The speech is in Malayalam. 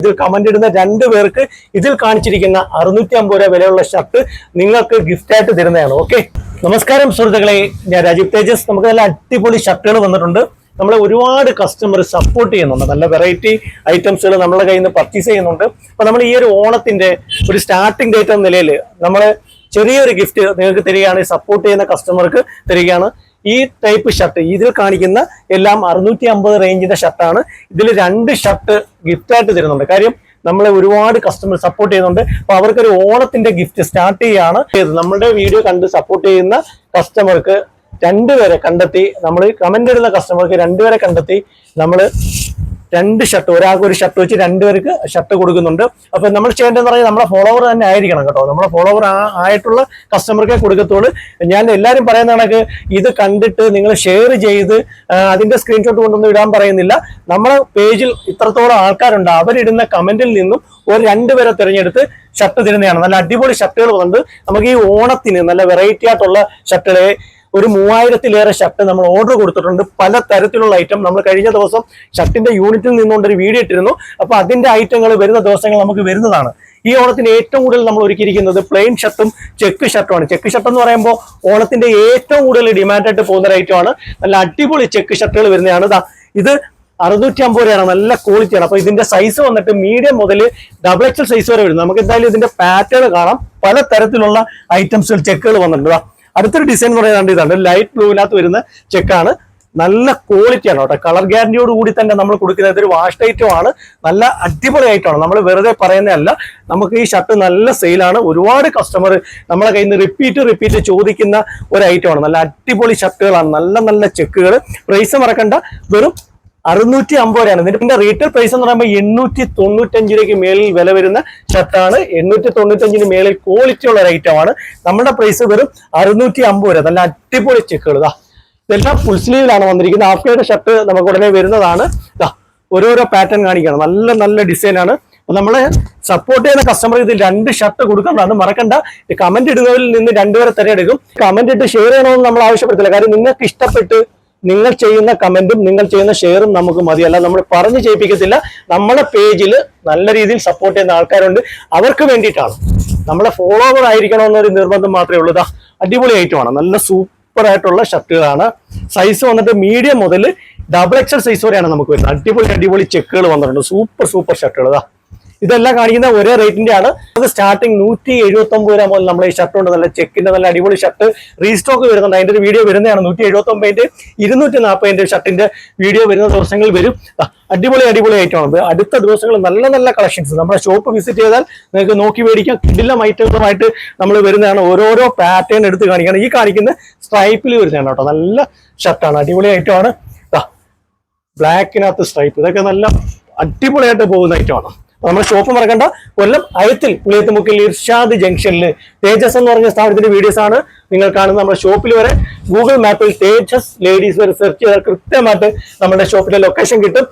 ഇതിൽ കമന്റ് ഇടുന്ന രണ്ട് പേർക്ക് ഇതിൽ കാണിച്ചിരിക്കുന്ന അറുന്നൂറ്റി അമ്പത് രൂപ വിലയുള്ള ഷർട്ട് നിങ്ങൾക്ക് ഗിഫ്റ്റ് ആയിട്ട് തരുന്നതാണ്. ഓക്കെ നമസ്കാരം സുഹൃത്തുക്കളെ. ഞാൻ രാജീവ് തേജസ്. നമുക്ക് നല്ല അടിപൊളി ഷർട്ടുകൾ വന്നിട്ടുണ്ട് നമ്മളെ ഒരുപാട് കസ്റ്റമർ സപ്പോർട്ട് ചെയ്യുന്നുണ്ട്. നല്ല വെറൈറ്റി ഐറ്റംസുകൾ നമ്മളെ കയ്യിൽ നിന്ന് പർച്ചേസ് ചെയ്യുന്നുണ്ട്. അപ്പൊ നമ്മൾ ഈ ഒരു ഓണത്തിന്റെ ഒരു സ്റ്റാർട്ടിംഗ് ഡേറ്റ് എന്ന നിലയിൽ നമ്മൾ ചെറിയൊരു ഗിഫ്റ്റ് നിങ്ങൾക്ക് തരികയാണ് സപ്പോർട്ട് ചെയ്യുന്ന കസ്റ്റമർക്ക് തരികയാണ്. ഈ ടൈപ്പ് ഷർട്ട് ഇതിൽ കാണിക്കുന്ന എല്ലാം അറുന്നൂറ്റി അമ്പത് റേഞ്ചിന്റെ ഷർട്ടാണ് ഇതിൽ രണ്ട് ഷർട്ട് ഗിഫ്റ്റ് ആയിട്ട് തരുന്നുണ്ട്. കാര്യം നമ്മളെ ഒരുപാട് കസ്റ്റമർ സപ്പോർട്ട് ചെയ്യുന്നുണ്ട്. അപ്പൊ അവർക്കൊരു ഓണത്തിന്റെ ഗിഫ്റ്റ് സ്റ്റാർട്ട് ചെയ്യാണ്. നമ്മുടെ വീഡിയോ കണ്ട് സപ്പോർട്ട് ചെയ്യുന്ന കസ്റ്റമർക്ക് രണ്ടുപേരെ കണ്ടെത്തി നമ്മൾ കമന്റ് ഇടുന്ന കസ്റ്റമർക്ക് രണ്ടുപേരെ കണ്ടെത്തി നമ്മൾ രണ്ട് ഷർട്ട് ഒരാൾക്ക് ഒരു ഷർട്ട് വെച്ച് രണ്ടുപേർക്ക് ഷർട്ട് കൊടുക്കുന്നുണ്ട്. അപ്പൊ നമ്മൾ ചെയ്യേണ്ടതെന്ന് പറഞ്ഞാൽ നമ്മളെ ഫോളോവർ തന്നെ ആയിരിക്കണം കേട്ടോ. നമ്മളെ ഫോളോവർ ആയിട്ടുള്ള കസ്റ്റമർക്കേ കൊടുക്കത്തുള്ളൂ. ഞാൻ എല്ലാവരും പറയുന്ന കണക്ക് ഇത് കണ്ടിട്ട് നിങ്ങൾ ഷെയർ ചെയ്ത് അതിന്റെ സ്ക്രീൻഷോട്ട് കൊണ്ടൊന്നും ഇടാൻ പറയുന്നില്ല. നമ്മളെ പേജിൽ ഇത്രത്തോളം ആൾക്കാരുണ്ട്. അവരിടുന്ന കമന്റിൽ നിന്നും ഒരു രണ്ടുപേരെ തിരഞ്ഞെടുത്ത് ഷർട്ട് തരുന്നതാണ് നല്ല അടിപൊളി ഷർട്ടുകൾ വന്നിട്ടുണ്ട്. നമുക്ക് ഈ ഓണത്തിന് നല്ല വെറൈറ്റി ആയിട്ടുള്ള ഷർട്ടുകളെ ഒരു മൂവായിരത്തിലേറെ ഷർട്ട് നമ്മൾ ഓർഡർ കൊടുത്തിട്ടുണ്ട്. പല തരത്തിലുള്ള ഐറ്റം നമ്മൾ കഴിഞ്ഞ ദിവസം ഷർട്ടിന്റെ യൂണിറ്റിൽ നിന്നുകൊണ്ട് ഒരു വീഡിയോ ഇട്ടിരുന്നു. അപ്പൊ അതിന്റെ ഐറ്റങ്ങൾ വരുന്ന ദിവസങ്ങൾ നമുക്ക് വരുന്നതാണ്. ഈ ഓണത്തിന് ഏറ്റവും കൂടുതൽ നമ്മൾ ഒരുക്കിയിരിക്കുന്നത് പ്ലെയിൻ ഷർട്ടും ചെക്ക് ഷർട്ടുമാണ് ചെക്ക് ഷർട്ട് എന്ന് പറയുമ്പോൾ ഓണത്തിന്റെ ഏറ്റവും കൂടുതൽ ഡിമാൻഡായിട്ട് പോകുന്ന ഒരു ഐറ്റമാണ് നല്ല അടിപൊളി ചെക്ക് ഷർട്ടുകൾ വരുന്നതാണ്. ഇത് അറുന്നൂറ്റി അമ്പത് രൂപയാണ്. നല്ല ക്വാളിറ്റിയാണ് അപ്പൊ ഇതിന്റെ സൈസ് വന്നിട്ട് മീഡിയം മുതൽ ഡബിൾ എക്സൽ സൈസ് വരെ വരുന്നു നമുക്ക് എന്തായാലും ഇതിന്റെ പാറ്റേൺ കാണാം. പല തരത്തിലുള്ള ഐറ്റംസുകൾ ചെക്കുകൾ വന്നിട്ടുണ്ട്. അടുത്തൊരു ഡിസൈൻ എന്ന് പറയുന്നത് ഇതാണ്. ലൈറ്റ് ബ്ലൂവിനകത്ത് വരുന്ന ചെക്കാണ് നല്ല ക്വാളിറ്റിയാണ് കേട്ടോ. കളർ ഗ്യാരണ്ടിയോട് കൂടി തന്നെ നമ്മൾ കൊടുക്കുന്നത് ഒരു വാഷ് ഐറ്റം ആണ്. നല്ല അടിപൊളി ആണ് നമ്മൾ വെറുതെ പറയുന്നതല്ല. നമുക്ക് ഈ ഷർട്ട് നല്ല സെയിലാണ് ഒരുപാട് കസ്റ്റമർ നമ്മളെ കയ്യിൽ നിന്ന് റിപ്പീറ്റ് റിപ്പീറ്റ് ചോദിക്കുന്ന ഒരു ഐറ്റമാണ് നല്ല അടിപൊളി ഷർട്ടുകളാണ് നല്ല നല്ല ചെക്കുകൾ പ്രൈസ് മറക്കണ്ട. വെറും അറുന്നൂറ്റി അമ്പത് രൂപയാണ് ഇതിന്റെ റീറ്റെയിൽ പ്രൈസ് എന്ന് പറയുമ്പോൾ എണ്ണൂറ്റി തൊണ്ണൂറ്റഞ്ച് രൂപയ്ക്ക് മേളിൽ വില വരുന്ന ഷർട്ടാണ്. എണ്ണൂറ്റി തൊണ്ണൂറ്റഞ്ചിന് മേളിൽ ക്വാളിറ്റി ഉള്ള ഒരു ഐറ്റമാണ് നമ്മുടെ പ്രൈസ് വെറും അറുന്നൂറ്റി അമ്പത് രൂപ. നല്ല അടിപൊളി ചെക്കുകൾ ഇതാ ഇതെല്ലാം ഫുൾ സ്ലീവിലാണ് വന്നിരിക്കുന്നത്. ആഫ്റ്റേഡ് ഷർട്ട് നമുക്ക് ഉടനെ വരുന്നതാണ്. ഇതാ ഓരോരോ പാറ്റേൺ കാണിക്കണം നല്ല നല്ല ഡിസൈനാണ് നമ്മൾ സപ്പോർട്ട് ചെയ്യുന്ന കസ്റ്റമർ ഇതിൽ രണ്ട് ഷർട്ട് കൊടുക്കുന്നതാണ് മറക്കണ്ട. കമന്റ് ഇടുന്നതിൽ നിന്ന് രണ്ടുപേരെ തിരഞ്ഞെടുക്കും. കമന്റ് ഇട്ട് ഷെയർ ചെയ്യണമെന്ന് നമ്മൾ ആവശ്യപ്പെടുത്തില്ല. കാര്യം നിങ്ങൾക്ക് ഇഷ്ടപ്പെട്ട് നിങ്ങൾ ചെയ്യുന്ന കമന്റും നിങ്ങൾ ചെയ്യുന്ന ഷെയറും നമുക്ക് മതിയല്ല നമ്മൾ പറഞ്ഞു ചെയ്യിപ്പിക്കത്തില്ല. നമ്മളെ പേജിൽ നല്ല രീതിയിൽ സപ്പോർട്ട് ചെയ്യുന്ന ആൾക്കാരുണ്ട്. അവർക്ക് വേണ്ടിയിട്ടാണ്. നമ്മളെ ഫോളോവർ ആയിരിക്കണം എന്നൊരു നിർബന്ധം മാത്രമേ ഉള്ളൂ. അടിപൊളി ഐറ്റമാണ് നല്ല സൂപ്പർ ആയിട്ടുള്ള ഷർട്ടുകളാണ് സൈസ് വന്നിട്ട് മീഡിയം മുതൽ ഡബിൾ എക്സൽ സൈസ് വരെയാണ് നമുക്ക് വരുന്നത്. അടിപൊളി അടിപൊളി ചെക്കുകൾ വന്നിട്ടുണ്ട്. സൂപ്പർ സൂപ്പർ ഷർട്ടുകൾ ദാ ഇതെല്ലാം കാണിക്കുന്ന ഒരേ റേറ്റിന്റെ ആണ്. നമുക്ക് സ്റ്റാർട്ടിംഗ് നൂറ്റി എഴുപത്തി ഒമ്പത് രൂപ മുതൽ നമ്മൾ ഈ ഷർട്ട് ഉണ്ട് നല്ല ചെക്കിന്റെ നല്ല അടിപൊളി ഷർട്ട് റീസ്റ്റോക്ക് വരുന്നുണ്ട്. അതിന്റെ ഒരു വീഡിയോ വരുന്നതാണ് നൂറ്റി എഴുപത്തി ഒമ്പതിന്റെ ഇരുന്നൂറ്റി നാൽപ്പതിന്റെ ഷർട്ടിന്റെ വീഡിയോ വരുന്ന ദിവസങ്ങളിൽ വരും. അടിപൊളി അടിപൊളി ഐറ്റമാണ് അടുത്ത ദിവസങ്ങൾ നല്ല നല്ല കളക്ഷൻസ് നമ്മുടെ ഷോപ്പ് വിസിറ്റ് ചെയ്താൽ നിങ്ങൾക്ക് നോക്കി മേടിക്കാം. കിടിലം ഐറ്റങ്ങളുമായിട്ട് നമ്മൾ വരുന്നതാണ് ഓരോരോ പാറ്റേൺ എടുത്ത് കാണിക്കുകയാണ് ഈ കാണിക്കുന്ന സ്ട്രൈപ്പിൽ വരുന്നതാണ് കേട്ടോ. നല്ല ഷർട്ടാണ് അടിപൊളി ഐറ്റമാണ് ബ്ലാക്കിനകത്ത് സ്ട്രൈപ്പ് ഇതൊക്കെ നല്ല അടിപൊളിയായിട്ട് പോകുന്ന ഐറ്റമാണ് നമ്മുടെ ഷോപ്പ് മറക്കണ്ട. കൊല്ലം അയത്തിൽ പുളിയത്തുമുക്കിൽ ഇർഷാദ് ജംഗ്ഷനിൽ തേജസ് എന്ന് പറഞ്ഞ സ്ഥാപനത്തിന്റെ വീഡിയോസ് ആണ് നിങ്ങൾ കാണുന്നത് നമ്മുടെ ഷോപ്പിൽ വരെ. ഗൂഗിൾ മാപ്പിൽ തേജസ് ലേഡീസ് വരെ സെർച്ച് ചെയ്താൽ കൃത്യമായിട്ട് നമ്മുടെ ഷോപ്പിന്റെ ലൊക്കേഷൻ കിട്ടും.